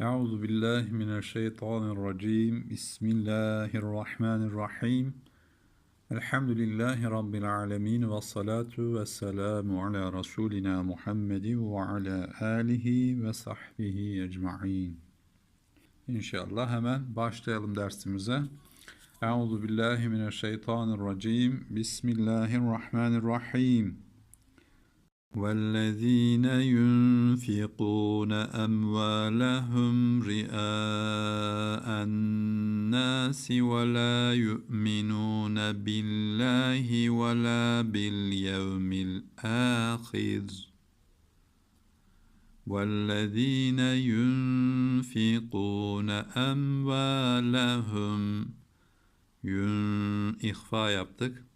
Euzu billahi mineşşeytanirracim. Bismillahirrahmanirrahim. Elhamdülillahi rabbil alamin ve salatu vesselamu ala rasulina Muhammedin ve ala alihi ve sahbihi ecmaîn. İnşallah hemen başlayalım dersimize. Euzu billahi mineşşeytanirracim. Bismillahirrahmanirrahim. والذين ينفقون أموالهم رئاء الناس ولا يؤمنون بالله ولا باليوم الآخر. والذين ينفقون أموالهم ين... إخفاء yaptık.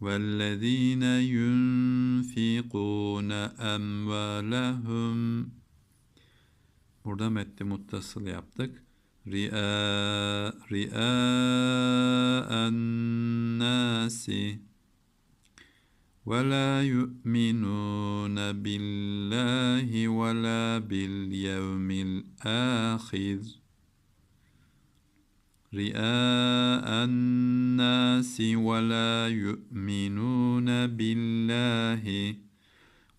والذين ينفقون أموالهم Burada metni muttasıl yaptık. Ri'a, ri'a annasi ve la yu'minun billahi ve la bil yevmil ahir. رئاء الناس ولا يؤمنون بالله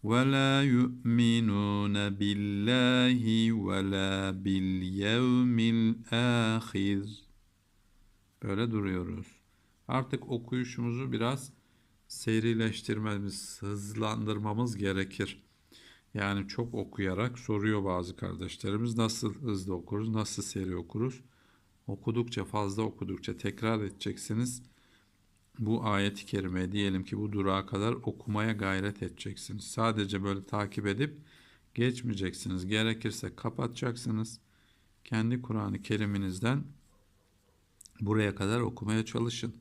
ولا يؤمنون بالله ولا باليوم الآخر Böyle duruyoruz. Artık okuyuşumuzu biraz serileştirmemiz, hızlandırmamız gerekir. Yani çok okuyarak soruyor bazı kardeşlerimiz nasıl hızlı okuruz, nasıl seri okuruz. Okudukça fazla okudukça tekrar edeceksiniz. Bu ayeti kerime diyelim ki bu durağa kadar okumaya gayret edeceksiniz. Sadece böyle takip edip geçmeyeceksiniz. Gerekirse kapatacaksınız. Kendi Kur'an-ı Kerim'inizden buraya kadar okumaya çalışın.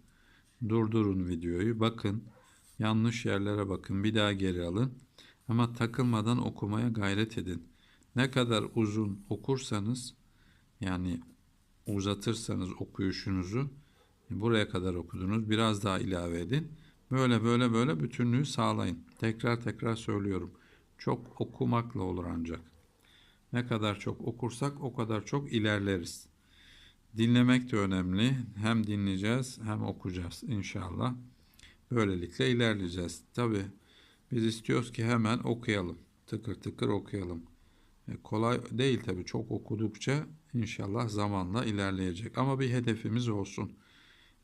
Durdurun videoyu, bakın. Yanlış yerlere bakın, bir daha geri alın. Ama takılmadan okumaya gayret edin. Ne kadar uzun okursanız yani uzatırsanız okuyuşunuzu buraya kadar okudunuz biraz daha ilave edin. Böyle böyle böyle bütünlüğü sağlayın. Tekrar tekrar söylüyorum. Çok okumakla olur ancak. Ne kadar çok okursak o kadar çok ilerleriz. Dinlemek de önemli. Hem dinleyeceğiz hem okuyacağız inşallah. Böylelikle ilerleyeceğiz. Tabi biz istiyoruz ki hemen okuyalım. Tıkır tıkır okuyalım. E, kolay değil tabi çok okudukça inşallah zamanla ilerleyecek. Ama bir hedefimiz olsun.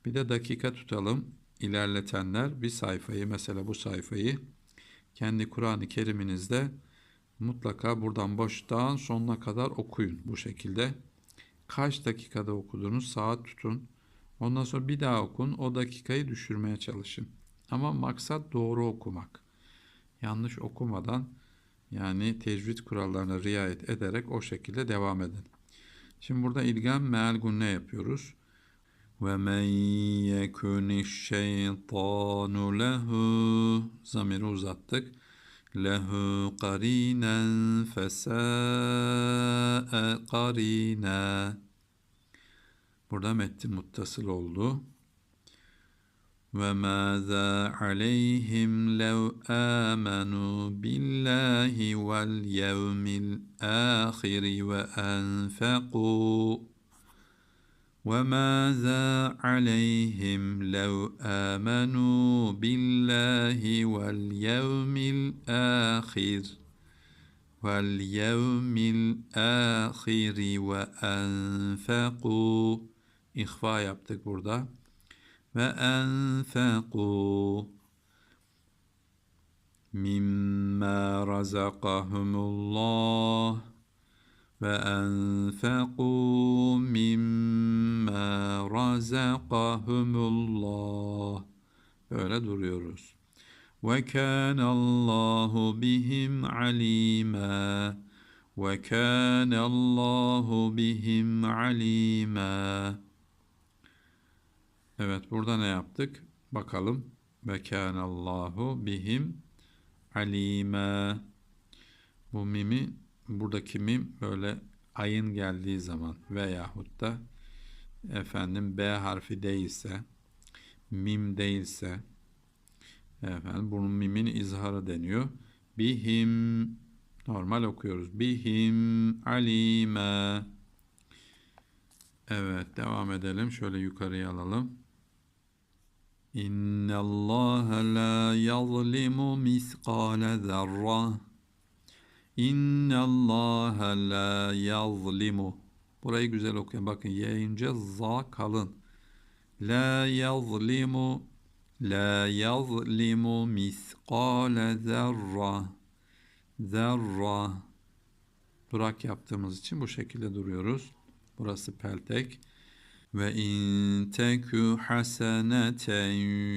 Bir de dakika tutalım. İlerletenler bir sayfayı mesela bu sayfayı kendi Kur'an-ı Kerim'inizde mutlaka buradan baştan sonuna kadar okuyun bu şekilde. Kaç dakikada okudunuz saat tutun. Ondan sonra bir daha okun. O dakikayı düşürmeye çalışın. Ama maksat doğru okumak. Yanlış okumadan yani tecvid kurallarına riayet ederek o şekilde devam edin. Şimdi burada ilgam meal gunne yapıyoruz. Ve men yekuniş şeytanu lehu zamiri uzattık. Lehu qarinen fesâe qarina. Burada metti muttasıl oldu. وماذا عليهم لو آمنوا بالله واليوم الآخر وأنفقوا وماذا عليهم لو آمنوا بالله واليوم الآخر واليوم الآخر وأنفقوا إخفاء yaptık burada وأنفقوا مما رزقهم الله وأنفقوا مما رزقهم الله. Böyle duruyoruz. وكان الله بهم عليما. وكان الله بهم عليما. Evet burada ne yaptık? Bakalım. Ve kânallahu bihim alime. Bu mimi buradaki mim böyle ayın geldiği zaman veyahut da efendim B harfi değilse mim değilse efendim bunun mimin izharı deniyor. Bihim Normal okuyoruz. Bihim alime. Evet devam edelim. Şöyle yukarıya alalım. İnne Allah la yazlimu miskale zerra. İnne Allah la yazlimu. Burayı güzel okuyun. Bakın yayınca za kalın. La yazlimu la yazlimu miskale zerra. Zerra. Durak yaptığımız için bu şekilde duruyoruz. Burası peltek. Ve in teku haseneten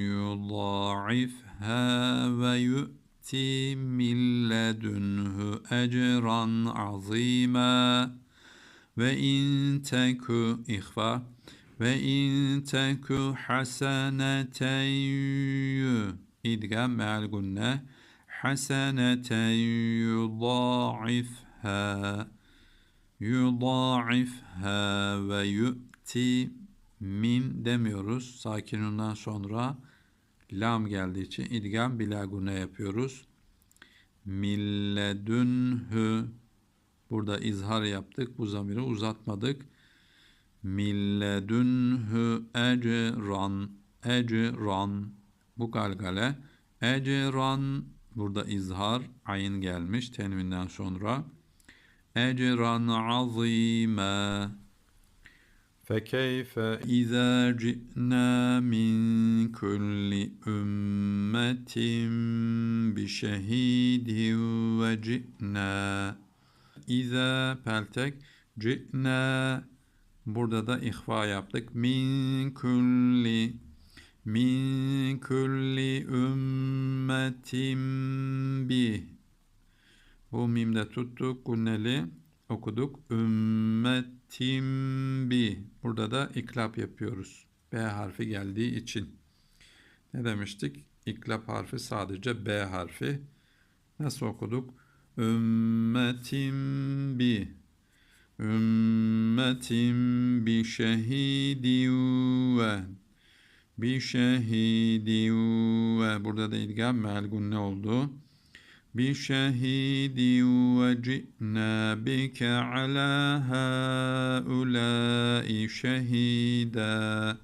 yudâifhâ ve yu'ti min ledunhu ecran azîmâ. Ve in teku ihfa ve in teku haseneten yu idgam me'al gunne haseneten yudâifhâ yudâifhâ ve yu'ti min demiyoruz. Sakinundan sonra lam geldiği için idgam bilagune yapıyoruz. Milledünhü burada izhar yaptık. Bu zamiri uzatmadık. Milledünhü ecran ecran bu galgale ecran burada izhar ayın gelmiş tenvinden sonra ecran azîmâ فكيف إذا جئنا من كل أمة بشهيد وجئنا İza peltek ci'na burada da ihfa yaptık. Min kulli min kulli ümmetin bi bu mimde tuttuk gunneli okuduk. Ümmetin bi burada da iklap yapıyoruz. B harfi geldiği için. Ne demiştik? İklap harfi sadece B harfi. Nasıl okuduk? Ümmetin bi Ümmetin bi şehidi ve bi şehidi ve burada da idgam me'al ne oldu? Ve ci'na bike ala haulâi şehida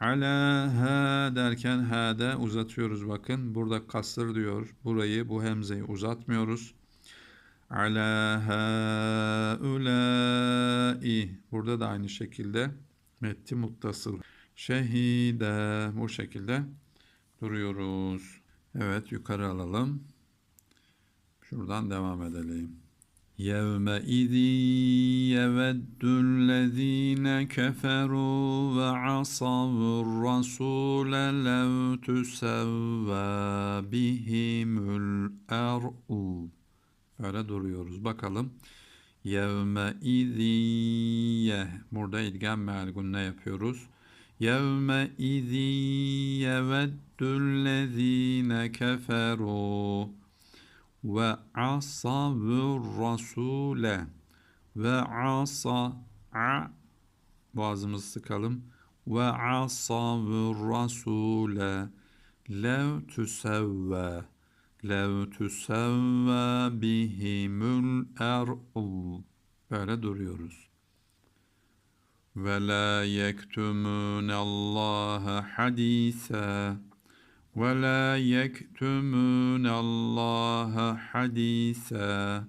Ala ha derken ha'da uzatıyoruz bakın. Burada kasır diyor. Burayı bu hemzeyi uzatmıyoruz. Ala haulâi. Burada da aynı şekilde metti muttasıl. Şehide bu şekilde duruyoruz. Evet yukarı alalım. Şuradan devam edelim. يومئذ يود الذين كفروا وعصوا الرسول لو تسوى بهم الأرض Böyle duruyoruz. Bakalım. Yevme iziye. Burada idgam me'al ne yapıyoruz? Yevme izi yeveddüllezine keferu ve asavur rasule. Ve asa a boğazımızı sıkalım. Ve asavur rasule. Lev tüsevve. Lev tüsevve bihimul er'u. Böyle duruyoruz. Ve la yektumune Allah'a hadisa وَلَا يَكْتُمُونَ اللّٰهَ حَد۪يسًا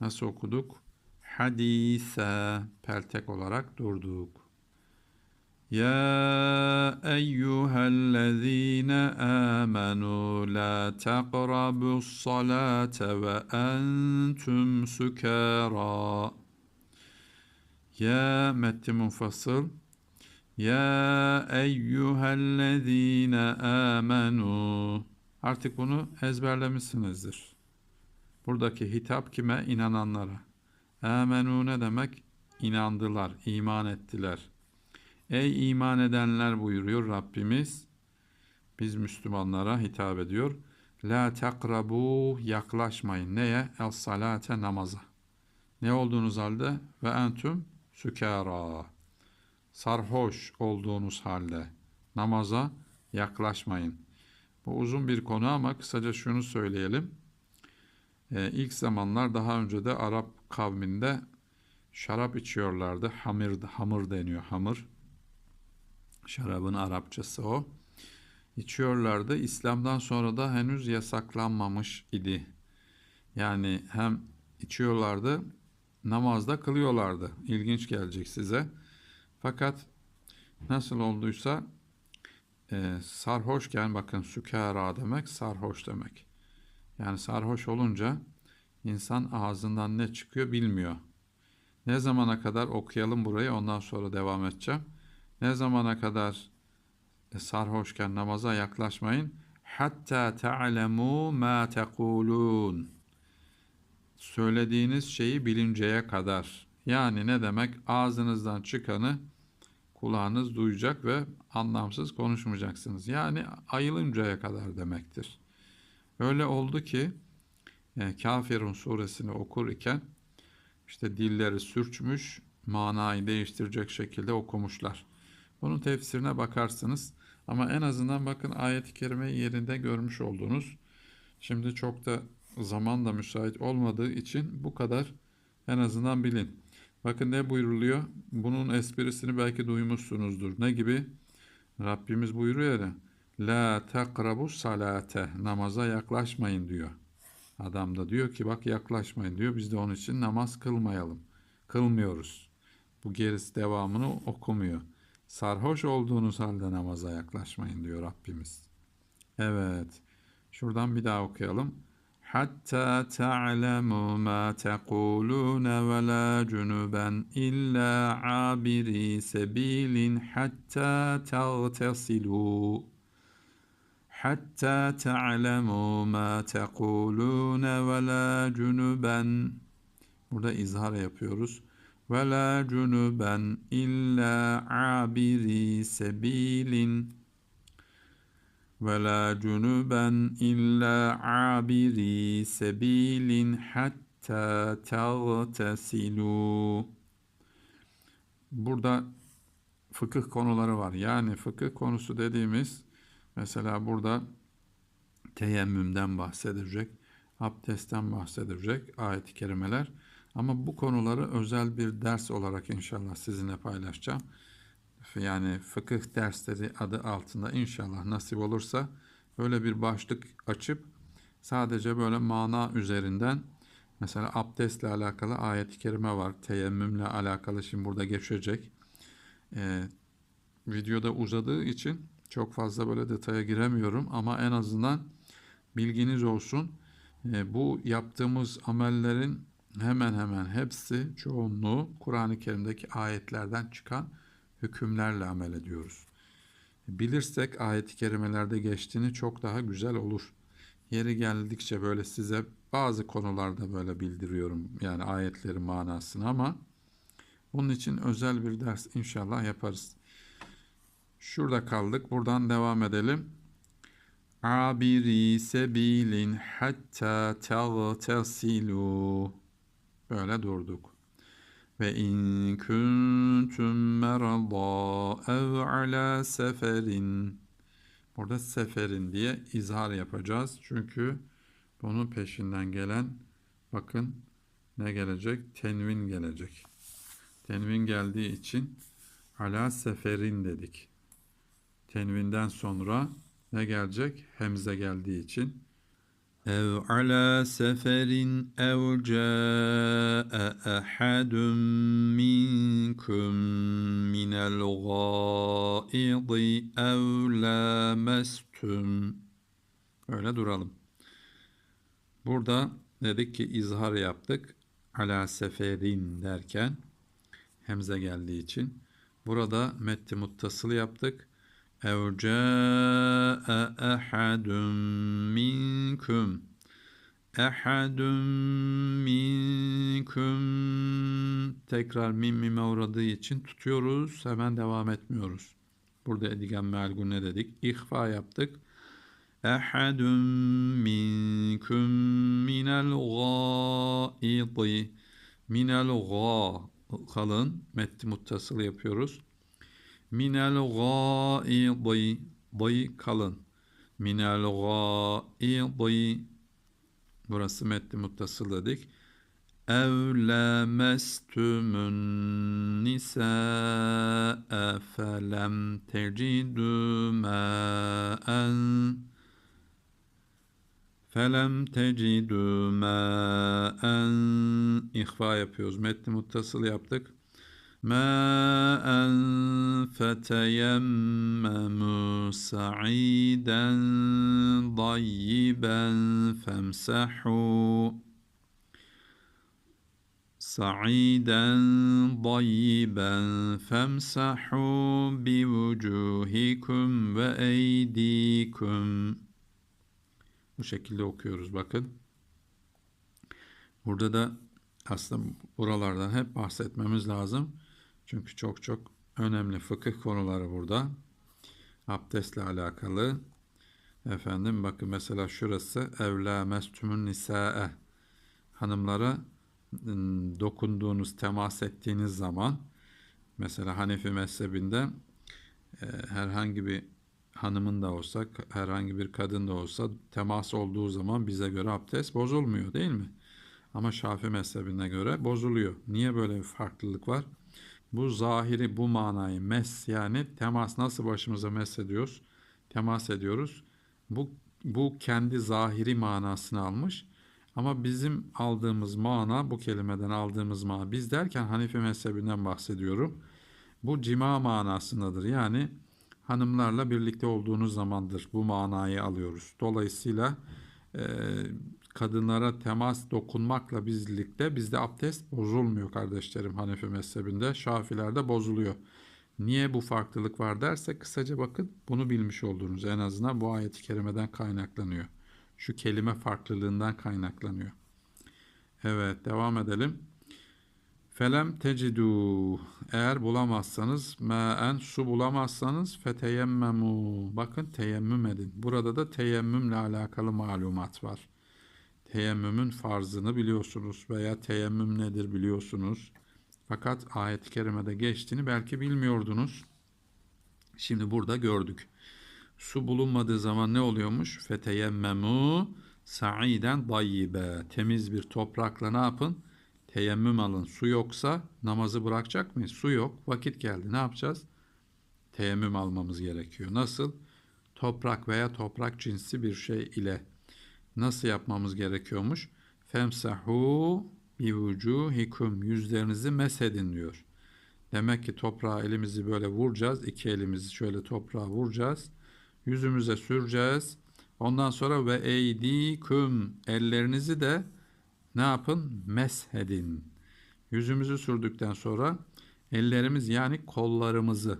Nasıl okuduk? Hadisa peltek olarak durduk. Ya eyyühellezine amenu la taqrabus salate ve entum sukara. Ya metti munfasıl. ya eyyühellezine amenu. Artık bunu ezberlemişsinizdir. Buradaki hitap kime? İnananlara. Amenu ne demek? İnandılar, iman ettiler. Ey iman edenler buyuruyor Rabbimiz. Biz Müslümanlara hitap ediyor. La takrabu yaklaşmayın. Neye? El salate namaza. Ne olduğunuz halde? Ve entüm sükara sarhoş olduğunuz halde namaza yaklaşmayın. Bu uzun bir konu ama kısaca şunu söyleyelim. Ee, ilk zamanlar daha önce de Arap kavminde şarap içiyorlardı. Hamir, hamur deniyor, hamur. Şarabın Arapçası o. İçiyorlardı. İslam'dan sonra da henüz yasaklanmamış idi. Yani hem içiyorlardı, namazda kılıyorlardı. İlginç gelecek size. Fakat nasıl olduysa e, sarhoşken bakın sükara demek sarhoş demek. Yani sarhoş olunca insan ağzından ne çıkıyor bilmiyor. Ne zamana kadar okuyalım burayı ondan sonra devam edeceğim. Ne zamana kadar e, sarhoşken namaza yaklaşmayın. Hatta ta'lemu ma tekulun. Söylediğiniz şeyi bilinceye kadar. Yani ne demek? Ağzınızdan çıkanı kulağınız duyacak ve anlamsız konuşmayacaksınız. Yani ayılıncaya kadar demektir. Öyle oldu ki e, Kafirun suresini okur iken işte dilleri sürçmüş, manayı değiştirecek şekilde okumuşlar. Bunun tefsirine bakarsınız. Ama en azından bakın ayet-i kerimeyi yerinde görmüş oldunuz. Şimdi çok da zaman da müsait olmadığı için bu kadar en azından bilin. Bakın ne buyuruluyor? Bunun esprisini belki duymuşsunuzdur. Ne gibi? Rabbimiz buyuruyor ya. La takrabu salate. Namaza yaklaşmayın diyor. Adam da diyor ki bak yaklaşmayın diyor. Biz de onun için namaz kılmayalım. Kılmıyoruz. Bu gerisi devamını okumuyor. Sarhoş olduğunuz halde namaza yaklaşmayın diyor Rabbimiz. Evet. Şuradan bir daha okuyalım. Hatta ta'lemu ma tekulun ve la cunuben illa abiri sebilin hatta tagtesilu. Hatta ta'lemu ma tekulun ve la cunuben. Burada izhar yapıyoruz. Ve la cunuben illa abiri sebilin ve la cunuben illa abiri sebilin hatta tagtesilu. Burada fıkıh konuları var. Yani fıkıh konusu dediğimiz mesela burada teyemmümden bahsedilecek, abdestten bahsedilecek ayet-i kerimeler. Ama bu konuları özel bir ders olarak inşallah sizinle paylaşacağım yani fıkıh dersleri adı altında inşallah nasip olursa böyle bir başlık açıp sadece böyle mana üzerinden mesela abdestle alakalı ayet-i kerime var. Teyemmümle alakalı şimdi burada geçecek. Ee, videoda uzadığı için çok fazla böyle detaya giremiyorum ama en azından bilginiz olsun. Ee, bu yaptığımız amellerin hemen hemen hepsi çoğunluğu Kur'an-ı Kerim'deki ayetlerden çıkan hükümlerle amel ediyoruz. Bilirsek ayet-i kerimelerde geçtiğini çok daha güzel olur. Yeri geldikçe böyle size bazı konularda böyle bildiriyorum yani ayetlerin manasını ama bunun için özel bir ders inşallah yaparız. Şurada kaldık. Buradan devam edelim. Abiri sebilin hatta tagtasilu. Böyle durduk. Ve in kuntum merada ev ala seferin. Burada seferin diye izhar yapacağız. Çünkü bunun peşinden gelen bakın ne gelecek? Tenvin gelecek. Tenvin geldiği için ala seferin dedik. Tenvinden sonra ne gelecek? Hemze geldiği için أو على سفر أو جاء أحد منكم من الغائض أو لامستم Öyle duralım. Burada dedik ki izhar yaptık. Ala seferin derken hemze geldiği için. Burada metti muttasıl yaptık. اَوْ جَاءَ أَحَدٌ مِّنْكُمْ اَحَدٌ minkum tekrar mim mime uğradığı için tutuyoruz. Hemen devam etmiyoruz. Burada edigen melgun ne dedik? İhfa yaptık. Ehadun minkum minel gâidi minel gâ kalın metti muttasıl yapıyoruz. minel gâidi dayı kalın. Minel gâidi burası metni muttasıl dedik. Evlemestümün nisâe felem tecidü mâen Felem tecidü mâen ihfa yapıyoruz. Metni muttasıl yaptık. مَاءً فَتَيَمَّمُوا سَعِيدًا ضَيِّبًا فَامْسَحُوا صعيدا طيبا فامسحوا بوجوهكم وأيديكم Bu şekilde okuyoruz bakın. Burada da aslında buralardan hep bahsetmemiz lazım. Çünkü çok çok önemli fıkıh konuları burada. Abdestle alakalı. Efendim bakın mesela şurası evla mestümün nisae hanımlara ım, dokunduğunuz, temas ettiğiniz zaman mesela Hanefi mezhebinde herhangi bir hanımın da olsa, herhangi bir kadın da olsa temas olduğu zaman bize göre abdest bozulmuyor değil mi? Ama Şafii mezhebine göre bozuluyor. Niye böyle bir farklılık var? Bu zahiri, bu manayı mes yani temas nasıl başımıza mes ediyoruz? Temas ediyoruz. Bu, bu kendi zahiri manasını almış. Ama bizim aldığımız mana, bu kelimeden aldığımız mana, biz derken Hanifi mezhebinden bahsediyorum. Bu cima manasındadır. Yani hanımlarla birlikte olduğunuz zamandır bu manayı alıyoruz. Dolayısıyla e, kadınlara temas dokunmakla birlikte bizde abdest bozulmuyor kardeşlerim Hanefi mezhebinde. Şafilerde bozuluyor. Niye bu farklılık var derse kısaca bakın bunu bilmiş olduğunuz en azından bu ayet-i kerimeden kaynaklanıyor. Şu kelime farklılığından kaynaklanıyor. Evet devam edelim. Felem tecidû eğer bulamazsanız me'en su bulamazsanız feteyemmemu bakın teyemmüm edin. Burada da teyemmümle alakalı malumat var. Teyemmümün farzını biliyorsunuz veya teyemmüm nedir biliyorsunuz. Fakat ayet-i kerimede geçtiğini belki bilmiyordunuz. Şimdi burada gördük. Su bulunmadığı zaman ne oluyormuş? Feteyemmemu sa'iden dayyibe. Temiz bir toprakla ne yapın? Teyemmüm alın. Su yoksa namazı bırakacak mıyız? Su yok. Vakit geldi. Ne yapacağız? Teyemmüm almamız gerekiyor. Nasıl? Toprak veya toprak cinsi bir şey ile nasıl yapmamız gerekiyormuş? Femsahu bi vucuhikum yüzlerinizi mesedin diyor. Demek ki toprağa elimizi böyle vuracağız. İki elimizi şöyle toprağa vuracağız. Yüzümüze süreceğiz. Ondan sonra ve eydiküm ellerinizi de ne yapın? Meshedin. Yüzümüzü sürdükten sonra ellerimiz yani kollarımızı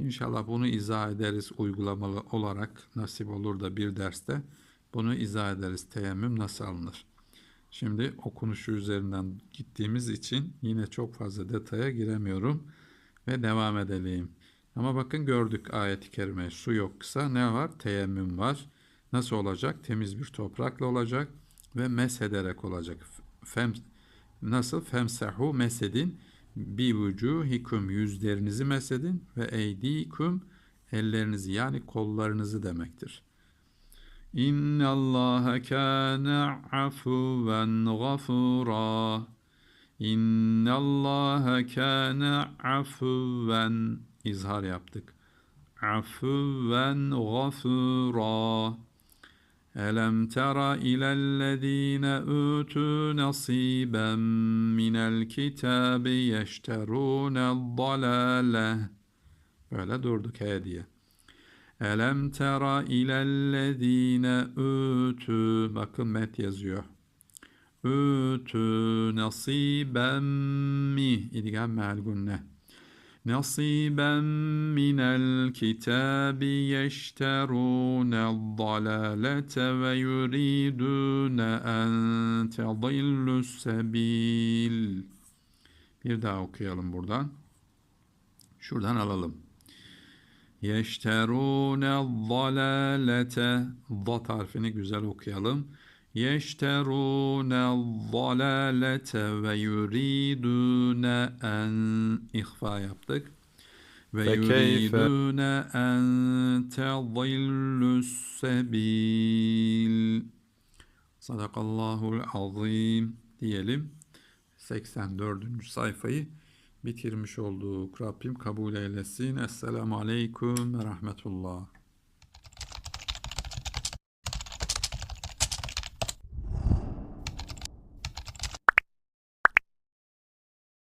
İnşallah bunu izah ederiz uygulamalı olarak nasip olur da bir derste bunu izah ederiz teyemmüm nasıl alınır. Şimdi okunuşu üzerinden gittiğimiz için yine çok fazla detaya giremiyorum ve devam edelim. Ama bakın gördük ayet-i kerime su yoksa ne var? Teyemmüm var. Nasıl olacak? Temiz bir toprakla olacak ve meshederek olacak. Fem, nasıl? Femsahu mesedin bi vucuhikum yüzlerinizi mesedin ve eydikum ellerinizi yani kollarınızı demektir. İnna Allah kana afuven gafura. İnna Allah kana afuven izhar yaptık. Afuven gafura. Elem tera ilellezine utu nasiben minel kitabi yeşterûne dalale. Böyle durduk he. Elem tera ilellezine ütü. Bakın met yazıyor. Ütü nasiben mi. İdgam melgunne. Nasiben minel kitabi yeşterûne dalalete ve yuridûne en tedillü sebil. Bir daha okuyalım buradan. Şuradan alalım. Yeşterûne zalâlete Zat harfini güzel okuyalım. Yeşterûne zalâlete ve yuridûne en ihfa yaptık. Ve yuridûne en tedillus sebil. Sadakallahul azim diyelim. 84. sayfayı bitirmiş olduk. Rabbim kabul eylesin. Esselamu aleyküm ve rahmetullah.